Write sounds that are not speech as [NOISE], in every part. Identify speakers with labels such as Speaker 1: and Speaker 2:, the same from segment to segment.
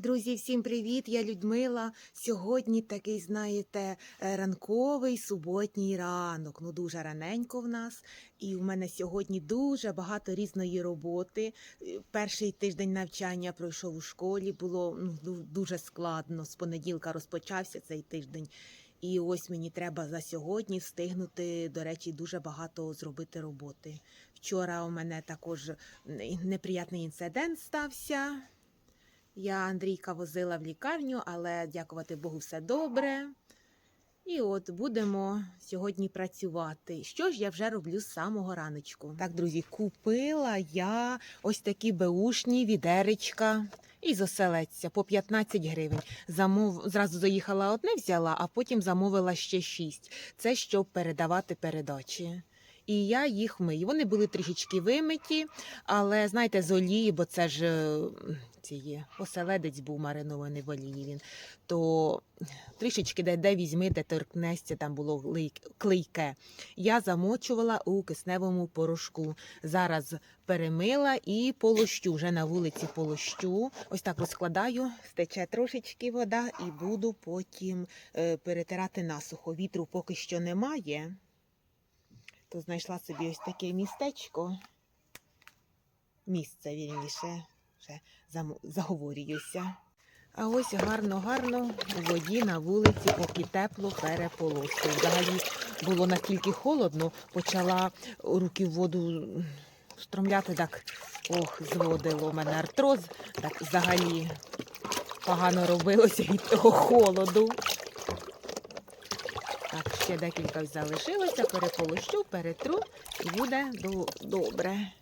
Speaker 1: Друзі, всім привіт! Я Людмила. Сьогодні такий, знаєте, е, ранковий суботній ранок. Ну дуже раненько в нас. І в мене сьогодні дуже багато різної роботи. Е, Перший тиждень навчання пройшов у школі. Було ну, дуже складно. З понеділка розпочався цей тиждень. І ось мені треба за сьогодні встигнути, до речі, дуже багато зробити роботи. Вчора у мене також неприятний інцидент стався. Я Андрійка возила в лікарню, але дякувати Богу, все добре. І от будемо сьогодні працювати. Що ж я вже роблю з самого раночку? Так, друзі, купила я ось такі беушні відеречка із оселедця по 15 гривень. Замов... Зразу заїхала одне взяла, а потім замовила ще 6. Це щоб передавати передачі. І я їх мию. Вони були трішечки вимиті, але знаєте, з олії, бо це ж ці є, оселедець був маринований в олії він, то трішечки де, де візьми, де торкнешся, там було клейке. Я замочувала у кисневому порошку. Зараз перемила і полощу. Вже на вулиці полощу. Ось так розкладаю, стече трошечки вода і буду потім е, перетирати насухо. Вітру поки що немає. То знайшла собі ось таке містечко. Місце вірніше. Вже заговорююся. А ось гарно-гарно у воді на вулиці, поки тепло переполоскую. Взагалі було настільки холодно, почала руки в воду стромляти, так ох, зводило мене артроз, так взагалі погано робилося від того холоду. Так, ще декілька залишилося, переполощу, перетру і буде добре.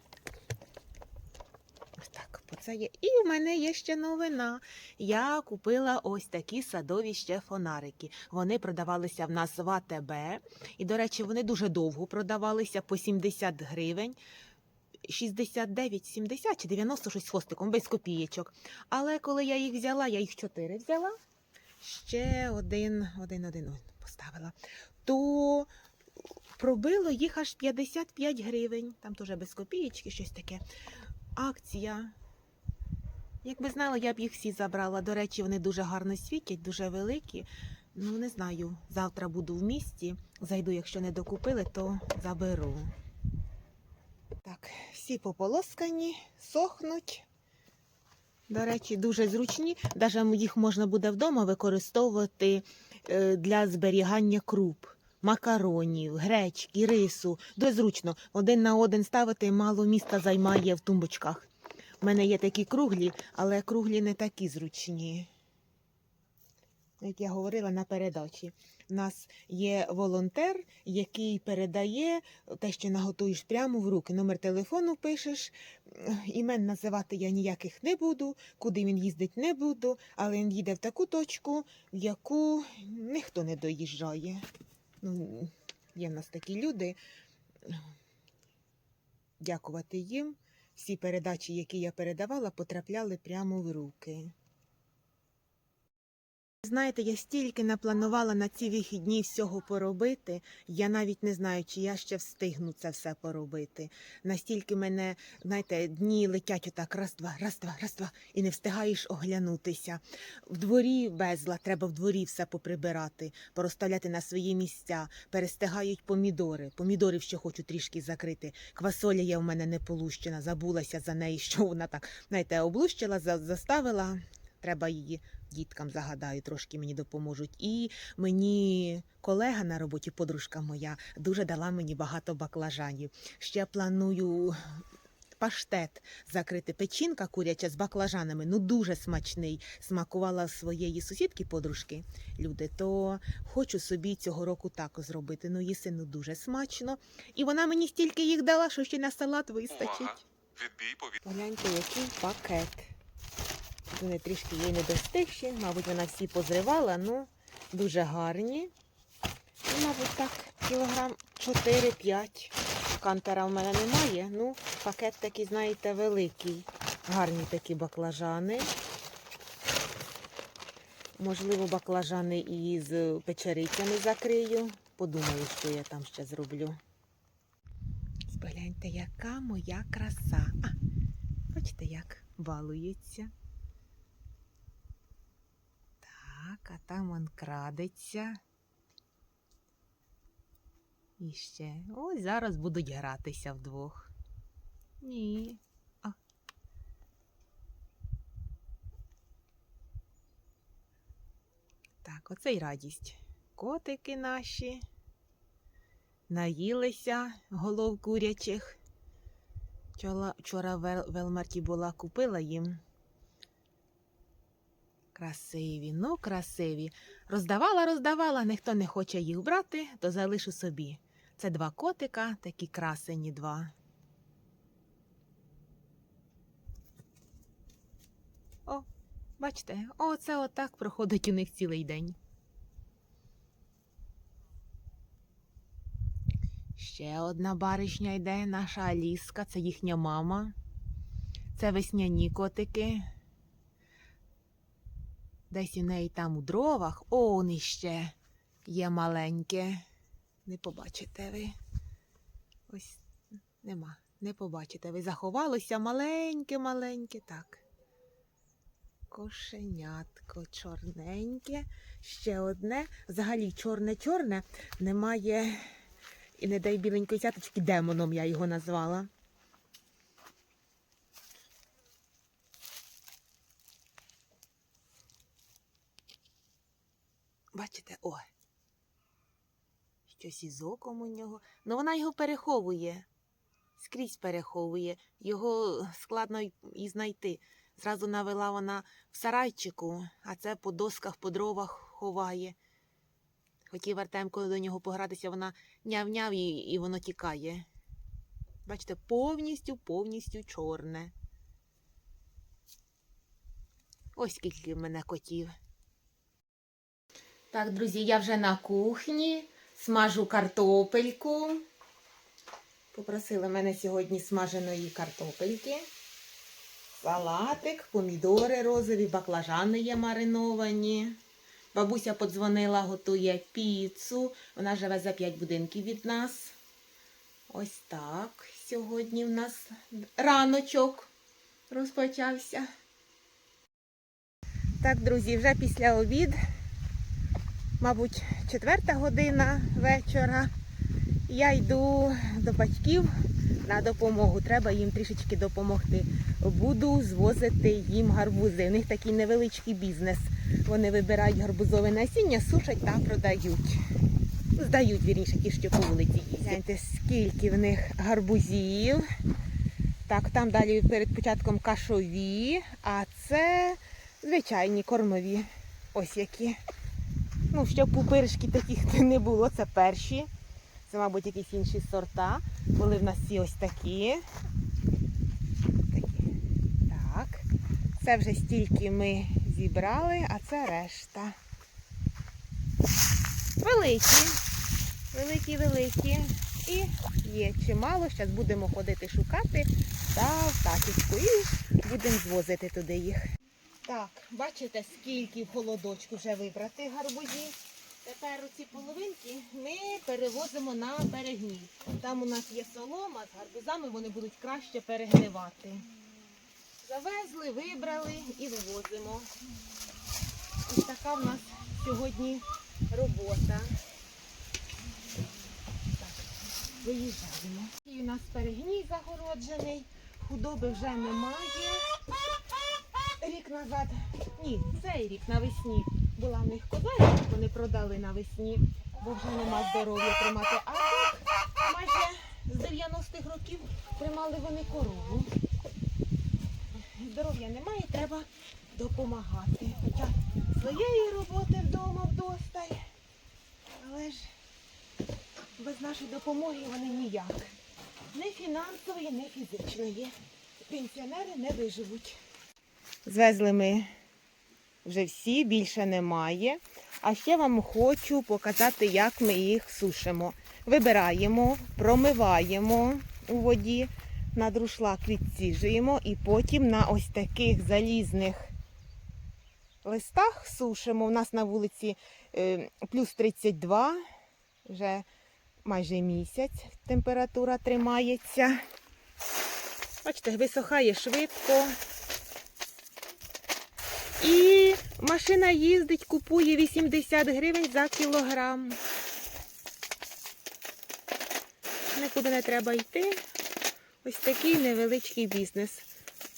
Speaker 1: Ось так, це є. І в мене є ще новина. Я купила ось такі садові ще фонарики. Вони продавалися в нас в АТБ. І, до речі, вони дуже довго продавалися по 70 гривень. 69, 70 чи 90 щось хвостиком, без копієчок. Але коли я їх взяла, я їх чотири взяла. Ще один, один, один поставила. То пробило їх аж 55 гривень. Там теж без копієчки, щось таке. Акція. Якби знала, я б їх всі забрала. До речі, вони дуже гарно світять, дуже великі. Ну, не знаю. Завтра буду в місті. Зайду, якщо не докупили, то заберу. Так, всі пополоскані, сохнуть. До речі, дуже зручні. Навіть їх можна буде вдома використовувати е, для зберігання круп, макаронів, гречки, рису. Дуже зручно. Один на один ставити мало міста займає в тумбочках. У мене є такі круглі, але круглі не такі зручні. Як я говорила на передачі, у нас є волонтер, який передає те, що наготуєш прямо в руки. Номер телефону пишеш, імен називати я ніяких не буду, куди він їздить не буду, але він їде в таку точку, в яку ніхто не доїжджає. Ну, є в нас такі люди. Дякувати їм. Всі передачі, які я передавала, потрапляли прямо в руки. Знаєте, я стільки напланувала на ці вихідні всього поробити, я навіть не знаю, чи я ще встигну це все поробити. Настільки мене, знаєте, дні летять отак раз-два, раз-два, раз-два, і не встигаєш оглянутися. В дворі безла, треба в дворі все поприбирати, порозставляти на свої місця. Перестигають помідори. Помідорів ще хочу трішки закрити. Квасоля є в мене не полущена, забулася за неї, що вона так, знаєте, облущила, за- заставила. Треба її діткам загадаю, трошки мені допоможуть. І мені колега на роботі, подружка моя, дуже дала мені багато баклажанів. Ще планую паштет закрити. Печінка куряча з баклажанами. Ну дуже смачний. Смакувала своєї сусідки подружки люди. То хочу собі цього року так зробити. Ну, їси ну дуже смачно. І вона мені стільки їх дала, що ще на салат вистачить.
Speaker 2: Увага! Відбій повітря.
Speaker 1: Погляньте, який пакет. Вони трішки є недостигші, мабуть, вона всі позривала, ну дуже гарні. Мабуть, так, кілограм 4-5. Кантера в мене немає. Ну, пакет такий, знаєте, великий. Гарні такі баклажани. Можливо, баклажани із печерицями закрию. Подумаю, що я там ще зроблю. Погляньте, яка моя краса. А, бачите, як балується. Так, а там он крадеться. І ще. Ось зараз будуть гратися вдвох. Ні. А. Так, оце й радість. Котики наші. Наїлися голов курячих. Вчора, Велмарті була, купила їм. Красиві, ну красиві. Роздавала, роздавала, ніхто не хоче їх брати, то залишу собі. Це два котика, такі красені два. О, бачите, оце отак проходить у них цілий день. Ще одна баришня йде, наша Аліска, це їхня мама. Це весняні котики. Десь у неї там у дровах, он іще є маленьке. Не побачите ви. Ось нема, не побачите ви. Заховалося маленьке-маленьке, так. Кошенятко чорненьке, ще одне. Взагалі чорне-чорне немає. І не дай біленької цяточки, демоном я його назвала. Бачите, о. Щось із оком у нього. Ну вона його переховує. Скрізь переховує. Його складно і знайти. Зразу навела вона в сарайчику, а це по досках, по дровах ховає. Хотів Артемко до нього погратися, вона няв-няв і, і воно тікає. Бачите, повністю, повністю чорне. Ось скільки в мене котів. Так, друзі, я вже на кухні, смажу картопельку. Попросили мене сьогодні смаженої картопельки. Салатик, помідори розові, баклажани є мариновані. Бабуся подзвонила, готує піцу. Вона живе за 5 будинків від нас. Ось так. Сьогодні в нас раночок розпочався. Так, друзі, вже після обід, мабуть, четверта година вечора. Я йду до батьків на допомогу. Треба їм трішечки допомогти. Буду звозити їм гарбузи. У них такий невеличкий бізнес. Вони вибирають гарбузове насіння, сушать та продають. Здають, вірніше, ті, що по вулиці їздять. Скільки в них гарбузів. Так, там далі перед початком кашові, а це звичайні кормові. Ось які. Ну, щоб пупиришки таких [LAUGHS] не було, це перші. Це, мабуть, якісь інші сорта. Були в нас всі ось такі. такі. Так. Це вже стільки ми зібрали, а це решта. Великі. Великі, великі. І є чимало. Зараз будемо ходити шукати та в тачечку. І будемо звозити туди їх. Так, бачите, скільки в холодочку вже вибрати гарбузів. Тепер оці половинки ми перевозимо на перегній. Там у нас є солома з гарбузами, вони будуть краще перегнивати. Завезли, вибрали і вивозимо. Ось така в нас сьогодні робота. Так, виїжджаємо. І у нас перегній загороджений, худоби вже немає. Рік назад, ні, цей рік навесні була в них коза, вони продали навесні, бо вже нема здоров'я тримати. А так майже з 90-х років тримали вони корову. Здоров'я немає, треба допомагати. Хоча своєї роботи вдома вдосталь. Але ж без нашої допомоги вони ніяк. Не фінансової, не фізичної. Пенсіонери не виживуть. Звезли ми вже всі, більше немає. А ще вам хочу показати, як ми їх сушимо. Вибираємо, промиваємо у воді, на друшлак відсіжуємо і потім на ось таких залізних листах сушимо. У нас на вулиці е, плюс 32, вже майже місяць температура тримається. Бачите, висохає швидко. І Машина їздить, купує 80 гривень за кілограм. Нікуди не треба йти. Ось такий невеличкий бізнес.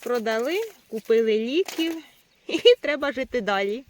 Speaker 1: Продали, купили ліків [LAUGHS] і треба жити далі.